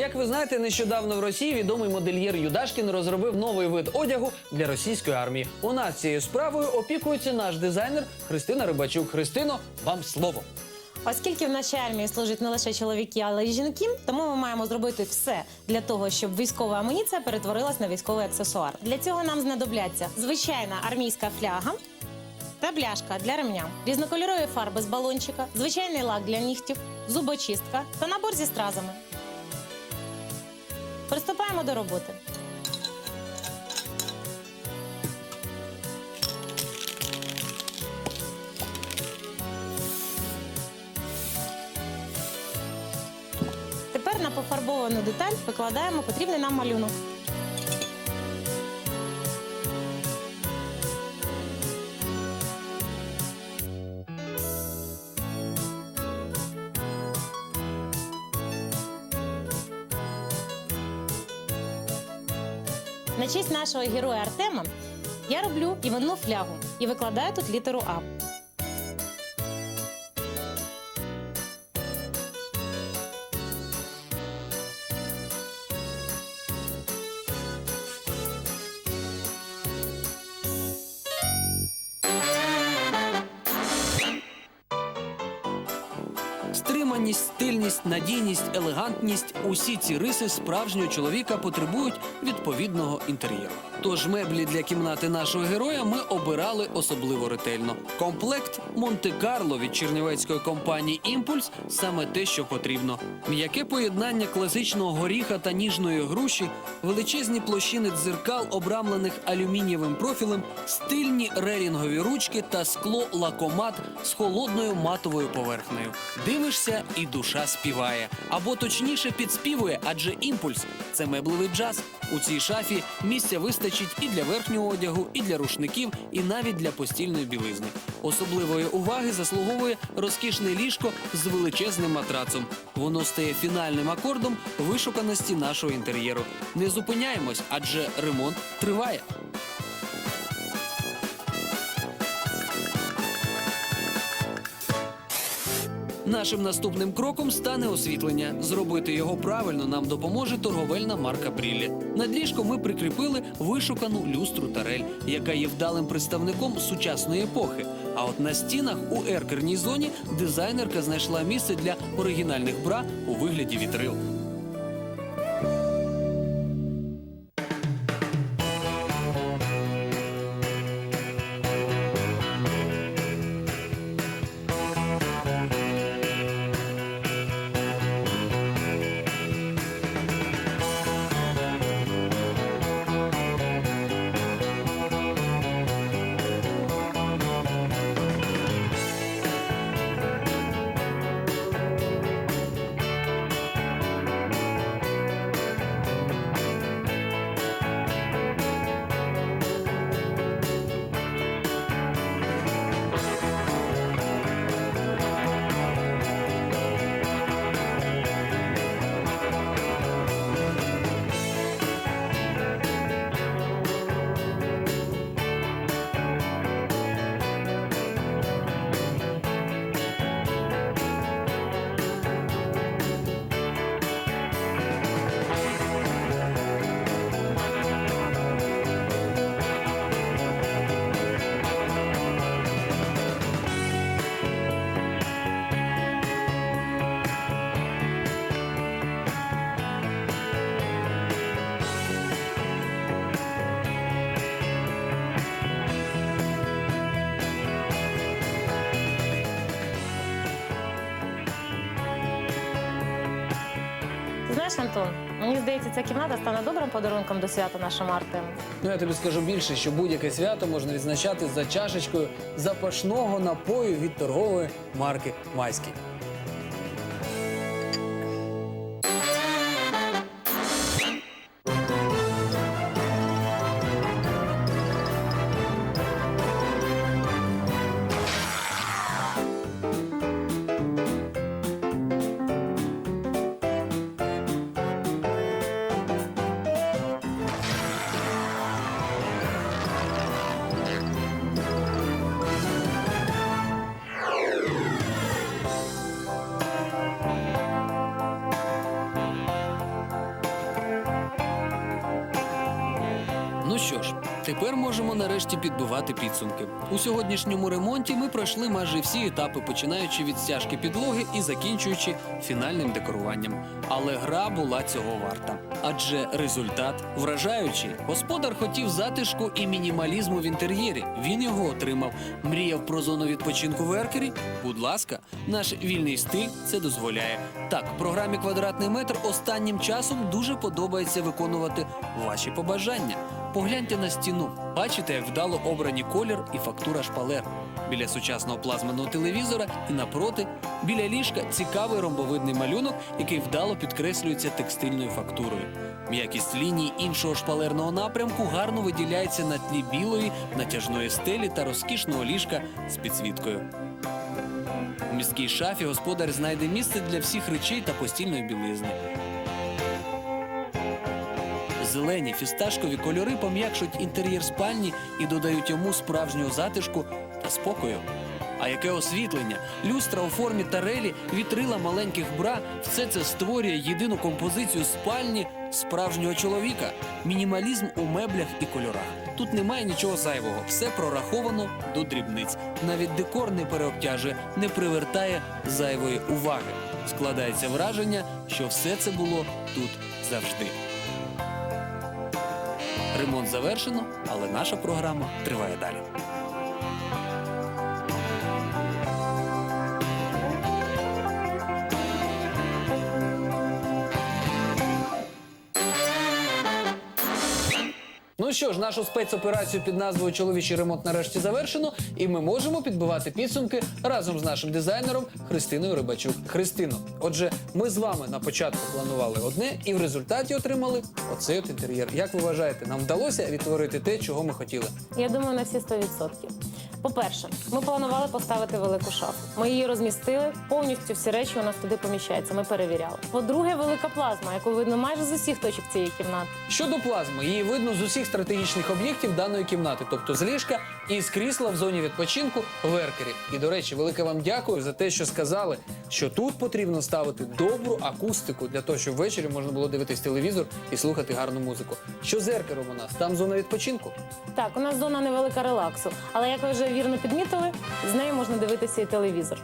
Як ви знаєте, нещодавно в Росії відомий модельєр Юдашкін розробив новий вид одягу для російської армії. У нас цією справою опікується наш дизайнер Христина Рибачук. Христино, вам слово. Оскільки в нашій армії служать не лише чоловіки, але й жінки, тому ми маємо зробити все для того, щоб військова амуніція перетворилась на військовий аксесуар. Для цього нам знадобляться звичайна армійська фляга та бляшка для ремня, різнокольорові фарби з балончика, звичайний лак для нігтів, зубочистка та набор зі стразами. Приступаємо до роботи. Тепер на пофарбовану деталь викладаємо потрібний нам малюнок. На честь нашого героя Артема я роблю іменну флягу і викладаю тут літеру А. Стриманість, стильність, надійність, елегантність усі ці риси справжнього чоловіка потребують відповідного інтер'єру. Тож меблі для кімнати нашого героя ми обирали особливо ретельно. Комплект Монте-Карло від чернівецької компанії Імпульс саме те, що потрібно. М'яке поєднання класичного горіха та ніжної груші, величезні площини дзеркал, обрамлених алюмінієвим профілем, стильні релінгові ручки та скло лакомат з холодною матовою поверхнею. Дивишся, душа співає, або точніше підспівує, адже імпульс це меблевий джаз. У цій шафі місця вистачить і для верхнього одягу, і для рушників, і навіть для постільної білизни. Особливої уваги заслуговує розкішне ліжко з величезним матрацом. Воно стає фінальним акордом вишуканості нашого інтер'єру. Не зупиняємось, адже ремонт триває. Нашим наступним кроком стане освітлення. Зробити його правильно нам допоможе торговельна марка Бріллі. Над ліжком ми прикріпили вишукану люстру Тарель, яка є вдалим представником сучасної епохи. А от на стінах у еркерній зоні дизайнерка знайшла місце для оригінальних бра у вигляді вітрил. Знаєш, Антон, мені здається, ця кімната стане добрим подарунком до свята нашому Артему. Ну я тобі скажу більше, що будь-яке свято можна відзначати за чашечкою запашного напою від торгової марки Майський. Тепер можемо нарешті підбивати підсумки. У сьогоднішньому ремонті ми пройшли майже всі етапи, починаючи від стяжки підлоги і закінчуючи фінальним декоруванням. Але гра була цього варта. Адже результат вражаючий. Господар хотів затишку і мінімалізму в інтер'єрі. Він його отримав. Мріяв про зону відпочинку в Еркері. Будь ласка, наш вільний стиль це дозволяє. Так, програмі квадратний метр останнім часом дуже подобається виконувати ваші побажання. Погляньте на стіну. Бачите, як вдало обрані колір і фактура шпалер. Біля сучасного плазменого телевізора і напроти, біля ліжка цікавий ромбовидний малюнок, який вдало підкреслюється текстильною фактурою. М'якість ліній іншого шпалерного напрямку гарно виділяється на тлі білої, натяжної стелі та розкішного ліжка з підсвіткою. У міській шафі господар знайде місце для всіх речей та постільної білизни. Зелені фісташкові кольори пом'якшують інтер'єр спальні і додають йому справжнього затишку та спокою. А яке освітлення? Люстра у формі тарелі, вітрила маленьких бра все це створює єдину композицію спальні справжнього чоловіка. Мінімалізм у меблях і кольорах. Тут немає нічого зайвого, все прораховано до дрібниць. Навіть декор не переобтяжує, не привертає зайвої уваги. Складається враження, що все це було тут завжди. Ремонт завершено, але наша програма триває далі. Ну що ж, нашу спецоперацію під назвою Чоловічий ремонт нарешті завершено, і ми можемо підбивати підсумки разом з нашим дизайнером Христиною Рибачук. Христино, отже, ми з вами на початку планували одне, і в результаті отримали оцей от інтер'єр. Як ви вважаєте, нам вдалося відтворити те, чого ми хотіли? Я думаю, на всі 100%. По-перше, ми планували поставити велику шафу. Ми її розмістили, повністю всі речі у нас туди поміщаються. Ми перевіряли. По-друге, велика плазма, яку видно майже з усіх точок цієї кімнати. Щодо плазми, її видно з усіх стратегічних об'єктів даної кімнати, тобто з ліжка і з крісла в зоні відпочинку в Еркері. І до речі, велике вам дякую за те, що сказали, що тут потрібно ставити добру акустику для того, щоб ввечері можна було дивитись телевізор і слухати гарну музику. Що з Еркером у нас? Там зона відпочинку. Так, у нас зона невелика релаксу, але як ви вже вірно підмітили, з нею можна дивитися і телевізор.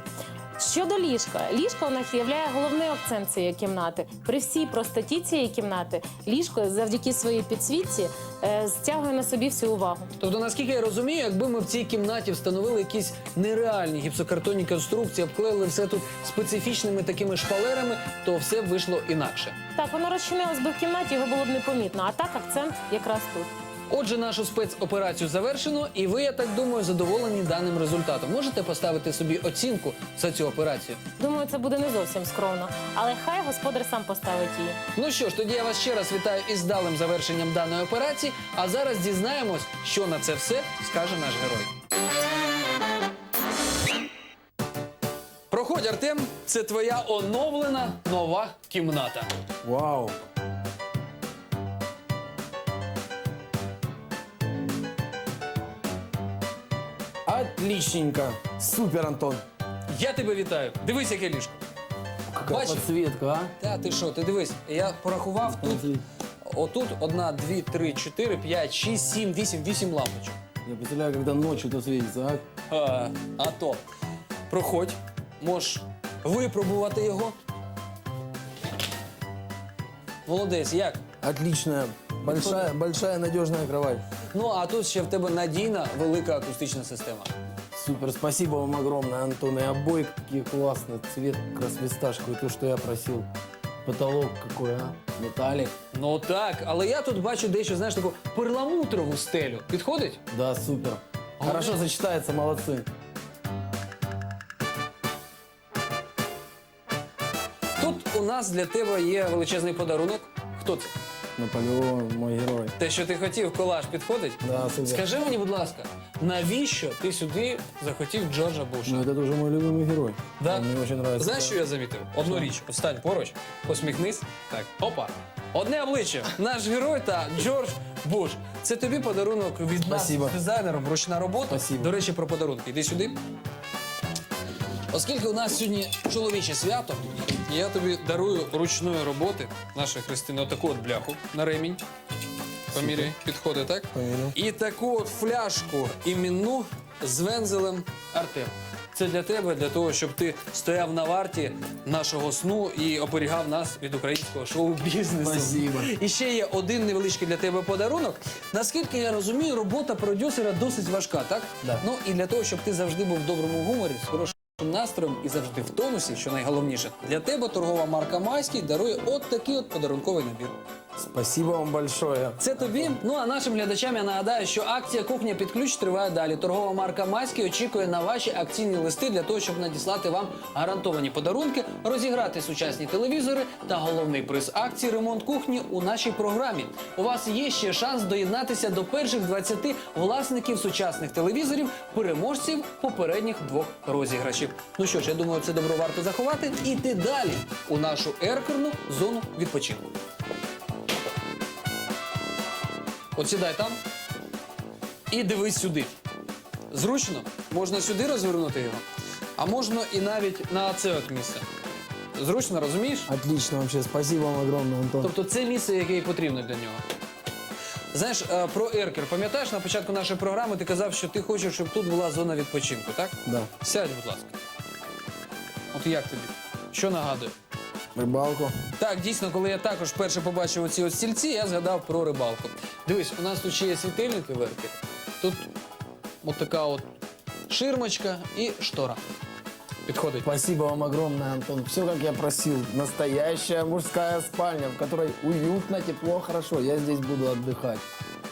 Щодо ліжка, ліжко у нас є головний акцент цієї кімнати. При всій простоті цієї кімнати ліжко завдяки своїй підсвітці е, стягує на собі всю увагу. Тобто, наскільки я розумію, якби ми в цій кімнаті встановили якісь нереальні гіпсокартонні конструкції, обклеїли все тут специфічними такими шпалерами, то все б вийшло інакше. Так, воно розчинилось би в кімнаті, його було б непомітно. А так акцент якраз тут. Отже, нашу спецоперацію завершено, і ви, я так думаю, задоволені даним результатом. Можете поставити собі оцінку за цю операцію. Думаю, це буде не зовсім скромно, але хай господар сам поставить її. Ну що ж, тоді я вас ще раз вітаю із далим завершенням даної операції. А зараз дізнаємось, що на це все скаже наш герой. Проходь, Артем, це твоя оновлена нова кімната. Вау! Отличненько! Супер, Антон! Я тебе вітаю. Дивись, яке ліжко. Какая Бачиш? подсветка, а? Та ти що, ти дивись, я порахував тут. Отут одна, дві, три, чотири, п'ять, шість, сім, вісім, вісім лампочок. Я представляю, когда ночью это светится, а? А, а то проходь, можеш випробувати його. Молодець, як? Отличная, большая, большая надежная кровать. Ну а тут ще в тебе надійна велика акустична система. Супер, спасибо вам огромное, Антон. И обои какие классные, цвет как раз фисташковый, то, что я просил. Потолок какой, а? Металлик. Ну так, але я тут бачу дещо, знаєш, таку перламутрову стелю. Підходить? Да, супер. Хорошо сочетается, молодцы. Тут у нас для тебе є величезний подарунок. Хто це? Наполеон, мой герой. Те, що ти хотів, колаж підходить? Да, супер. Скажи мені, будь ласка, навіщо ти сюди захотів Джорджа Буша? Ну, это тоже мой любимый герой. Да? Мне очень нравится. Знаєш, що я замітив? Одну річ. От стань поруч, посміхнись. Так, опа. Одне обличчя. Наш герой та Джордж Буш. Це тобі подарунок від Спасибо. нас дизайнером, ручна робота. Спасибо. До речі, про подарунки. Іди сюди. Оскільки у нас сьогодні чоловіче свято, я тобі дарую ручної роботи нашої Христини отаку от бляху на ремінь. По мірі підходи, так? Поміряв. І таку от фляжку іменну з вензелем Артем. Це для тебе, для того, щоб ти стояв на варті нашого сну і оберігав нас від українського шоу-бізнесу. Спасибо. І ще є один невеличкий для тебе подарунок. Наскільки я розумію, робота продюсера досить важка, так? Да. Ну і для того, щоб ти завжди був в доброму гуморі, з хорошим настроєм і завжди в тонусі, що найголовніше, для тебе торгова марка Майський дарує от такий от подарунковий набір. Спасибо вам большое. Це тобі. Ну а нашим глядачам я нагадаю, що акція кухня під ключ триває далі. Торгова марка Майський очікує на ваші акційні листи для того, щоб надіслати вам гарантовані подарунки, розіграти сучасні телевізори та головний приз акції ремонт кухні у нашій програмі. У вас є ще шанс доєднатися до перших 20 власників сучасних телевізорів, переможців попередніх двох розіграшів. Ну що ж, я думаю, це добро варто заховати. Іти далі у нашу еркерну зону відпочинку. От сідай там і дивись сюди. Зручно, можна сюди розвернути його, а можна і навіть на це от місце. Зручно, розумієш? Отлично вообще. Спасибо вам огромное, Антон. Тобто це місце, яке і потрібно для нього. Знаєш, е, про еркер, пам'ятаєш, на початку нашої програми ти казав, що ти хочеш, щоб тут була зона відпочинку, так? Да. Сядь, будь ласка. От як тобі? Що нагадує? Рыбалку. Так, дійсно, коли я також вперше побачив оці от стільці, я згадав про рибалку. Дивись, у нас тут ще є світильники верхи. Тут от така от ширмочка і штора. Підходить. Спасибо вам огромное, Антон. Все, как я просил. Настоящая мужская спальня, в которой уютно, тепло, хорошо. Я здесь буду отдыхать.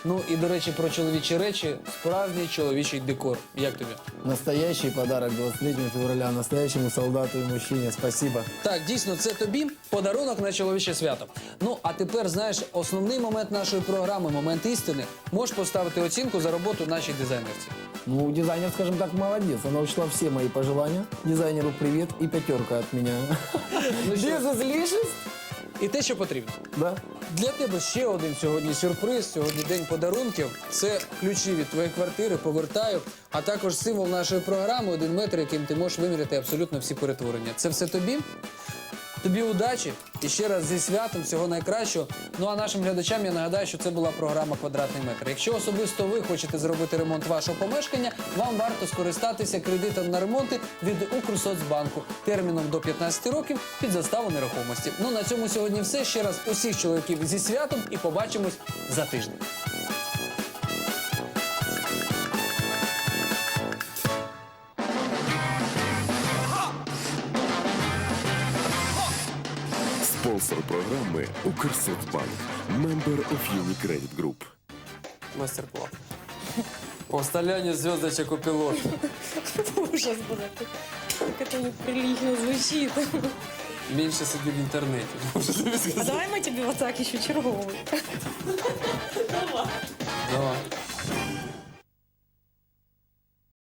Ну і до речі, про чоловічі речі, справжній чоловічий декор. Як тобі? Настоящий подарок 23 февраля настоящему солдату и мужчине. Спасибо. Так, дійсно, це тобі подарунок на чоловіче свято. Ну а тепер знаєш, основний момент нашої програми, момент істини. Можеш поставити оцінку за роботу нашій дизайнерці. Ну, дизайнер, скажем так, молодец. Она учла все мои пожелания. Дизайнеру привет и пятерка от меня. Без излишеств? І те, що потрібно. Да. Для тебе ще один сьогодні сюрприз. Сьогодні день подарунків. Це ключі від твоєї квартири. Повертаю. А також символ нашої програми один метр, яким ти можеш виміряти абсолютно всі перетворення. Це все тобі. Тобі удачі і ще раз зі святом всього найкращого. Ну а нашим глядачам я нагадаю, що це була програма Квадратний метр. Якщо особисто ви хочете зробити ремонт вашого помешкання, вам варто скористатися кредитом на ремонти від Укрсоцбанку терміном до 15 років під заставу нерухомості. Ну на цьому сьогодні все. Ще раз усіх чоловіків зі святом і побачимось за тиждень. Спонсор програми Укрсоцбанк. Member of Unicredit Group. Мастер-клас. Повсталяння зв'язочок у пілот. Ужас буде. Як це неприлично звучить. Більше сидів в інтернеті. Можу тобі сказати. А давай ми тобі отак ще черговий. Давай.